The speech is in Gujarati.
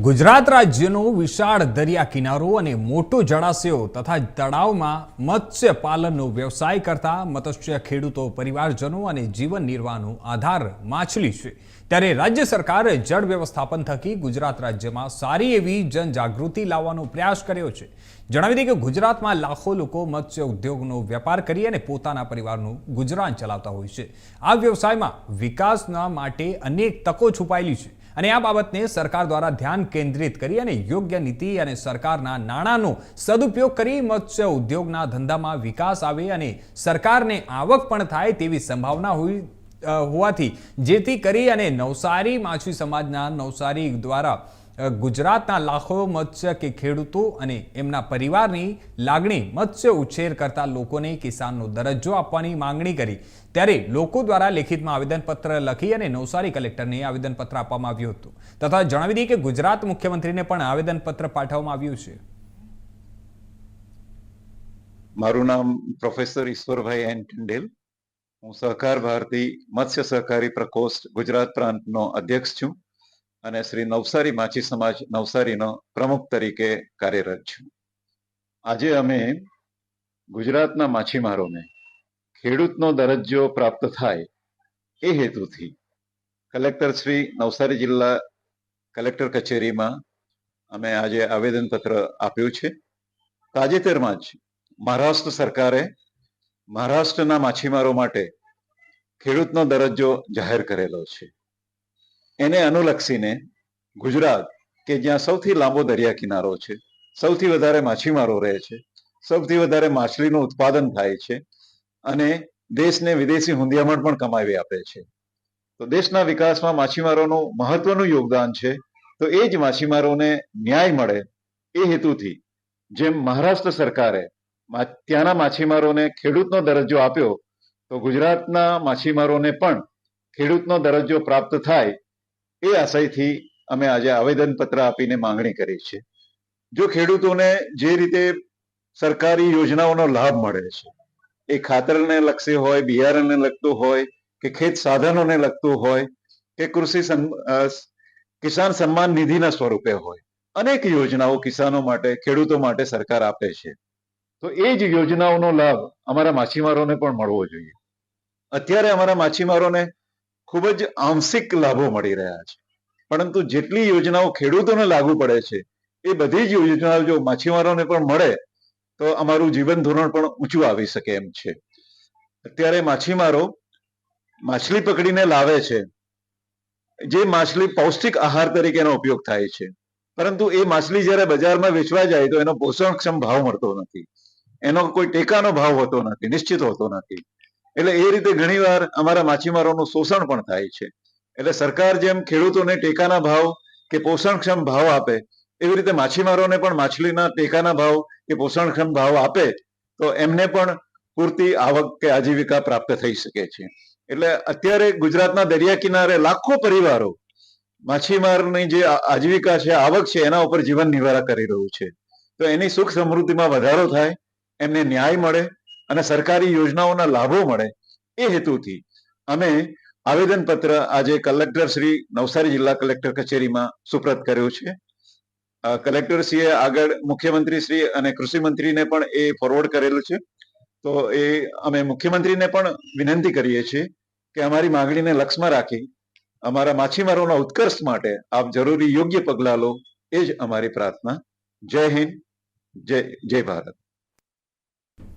ગુજરાત રાજ્યનો વિશાળ દરિયા કિનારો અને મોટો જળાશયો તથા તળાવમાં મત્સ્ય પાલનનો વ્યવસાય કરતા મત્સ્ય ખેડૂતો, પરિવારજનો અને જીવન નિર્વાહનો આધાર માછલી છે. ત્યારે રાજ્ય સરકારે જળ વ્યવસ્થાપન થકી ગુજરાત રાજ્યમાં સારી એવી જનજાગૃતિ લાવવાનો પ્રયાસ કર્યો છે. જણાવી દઈએ કે ગુજરાતમાં લાખો લોકો મત્સ્ય ઉદ્યોગનો વેપાર કરી અને પોતાના પરિવારનું ગુજરાન ચલાવતા હોય છે. આ વ્યવસાયમાં વિકાસના માટે અનેક તકો છુપાયેલી છે. અને આ બાબતને સરકાર દ્વારા ધ્યાન કેન્દ્રિત કરી અને યોગ્ય નીતિ અને સરકારના નાણાંનો સદુપયોગ કરી મત્સ્ય ઉદ્યોગના ધંધામાં વિકાસ આવે અને સરકારને આવક પણ થાય તેવી સંભાવના હોય હોવાથી જેથી કરી અને નવસારી માછી સમાજના નવસારી દ્વારા ગુજરાતના લાખો મત્સ્ય કે ખેડૂતો અને એમના પરિવારની લાગણી મત્સ્ય ઉછેર કરતા લોકોને કિસાનનો દરજ્જો આપવાની માંગણી કરી. ત્યારે લોકો દ્વારા લેખિતમાં આવેદનપત્ર લખી અને નવસારી કલેક્ટરને આવેદનપત્ર આપવામાં આવ્યું હતું. તથા જણાવી દઈએ કે ગુજરાત મુખ્યમંત્રીને પણ આવેદનપત્ર પાઠવવામાં આવ્યું છે. મારું નામ પ્રોફેસર ઈશ્વરભાઈ એન ટંડેલ. હું સહકાર ભારતી મત્સ્ય સહકારી પ્રકોષ્ઠ ગુજરાત પ્રાંતનો અધ્યક્ષ છું. અને શ્રી નવસારી માછી સમાજ, નવસારીનો પ્રમુખ તરીકે કાર્યરત છું. આજે અમે ગુજરાતના માછીમારોને ખેડૂતનો દરજ્જો પ્રાપ્ત થાય એ હેતુથી કલેક્ટર શ્રી નવસારી જિલ્લા કલેક્ટર કચેરીમાં અમે આજે આવેદનપત્ર આપ્યું છે. તાજેતરમાં જ મહારાષ્ટ્ર સરકારે મહારાષ્ટ્રના માછીમારો માટે ખેડૂતનો દરજ્જો જાહેર કરેલો છે. એને અનુલક્ષીને ગુજરાત, કે જ્યાં સૌથી લાંબો દરિયા કિનારો છે, સૌથી વધારે માછીમારો રહે છે, સૌથી વધારે માછલીનું ઉત્પાદન થાય છે, અને દેશને વિદેશી હુંડિયામણ પણ કમાવી આપે છે. તો દેશના વિકાસમાં માછીમારોનું મહત્વનું યોગદાન છે. તો એ જ માછીમારોને ન્યાય મળે એ હેતુથી જેમ મહારાષ્ટ્ર સરકારે ત્યાંના માછીમારોને ખેડૂતનો દરજ્જો આપ્યો, તો ગુજરાતના માછીમારોને પણ ખેડૂતનો દરજ્જો પ્રાપ્ત થાય એ આશયથી અમે આજે આવેદનપત્ર આપીને માંગણી કરી છે. જો ખેડૂતોને જે રીતે સરકારી યોજનાઓનો લાભ મળે છે, એ ખાતરને લક્ષી હોય, બિયારણને લગતું હોય, કે ખેત સાધનોને લગતું હોય, કે કૃષિ કિસાન સન્માન નિધિના સ્વરૂપે હોય, અનેક યોજનાઓ કિસાનો માટે, ખેડૂતો માટે સરકાર આપે છે. તો એ જ યોજનાઓનો લાભ અમારા માછીમારોને પણ મળવો જોઈએ. અત્યારે અમારા માછીમારોને ખૂબ જ આંશિક લાભો મળી રહ્યા છે. પરંતુ જેટલી યોજનાઓ ખેડૂતોને લાગુ પડે છે, એ બધી જ યોજનાઓ જો માછીમારોને પણ મળે, તો અમારું જીવન ધોરણ પણ ઊંચું આવી શકે એમ છે. અત્યારે માછીમારો માછલી પકડીને લાવે છે, જે માછલી પૌષ્ટિક આહાર તરીકેનો ઉપયોગ થાય છે. પરંતુ એ માછલી જ્યારે બજારમાં વેચવા જાય તો એનો પોષણક્ષમ ભાવ મળતો નથી. એનો કોઈ ટેકાનો ભાવ હોતો નથી, નિશ્ચિત હોતો નથી. એટલે એ રીતે ઘણીવાર અમારા માછીમારોનું શોષણ પણ થાય છે. એટલે સરકાર જેમ ખેડૂતોને ટેકાના ભાવ કે પોષણક્ષમ ભાવ આપે, એવી રીતે માછીમારોને પણ માછલીના ટેકાના ભાવ કે પોષણક્ષમ ભાવ આપે, તો એમને પણ પૂરતી આવક કે આજીવિકા પ્રાપ્ત થઈ શકે છે. એટલે અત્યારે ગુજરાતના દરિયા કિનારે લાખો પરિવારો માછીમારની જે આજીવિકા છે, આવક છે, એના ઉપર જીવન નિવારા કરી રહ્યું છે. તો એની સુખ સમૃદ્ધિમાં વધારો થાય, એમને ન્યાય મળે અને સરકારી યોજનાઓના લાભો મળે એ હેતુથી અમે આવેદનપત્ર આજે કલેક્ટર શ્રી નવસારી જિલ્લા કલેક્ટર કચેરીમાં સુપ્રત કર્યું છે. કલેક્ટર શ્રીએ આગળ મુખ્યમંત્રી શ્રી અને કૃષિ મંત્રીને પણ એ ફોરવર્ડ કરેલું છે. તો એ અમે મુખ્યમંત્રીને પણ વિનંતી કરીએ છીએ કે અમારી માંગણીને લક્ષમાં રાખી અમારા માછીમારોના ઉત્કર્ષ માટે આપ જરૂરી યોગ્ય પગલાં લો એ જ અમારી પ્રાર્થના. જય હિન્દ, જય જય ભારત.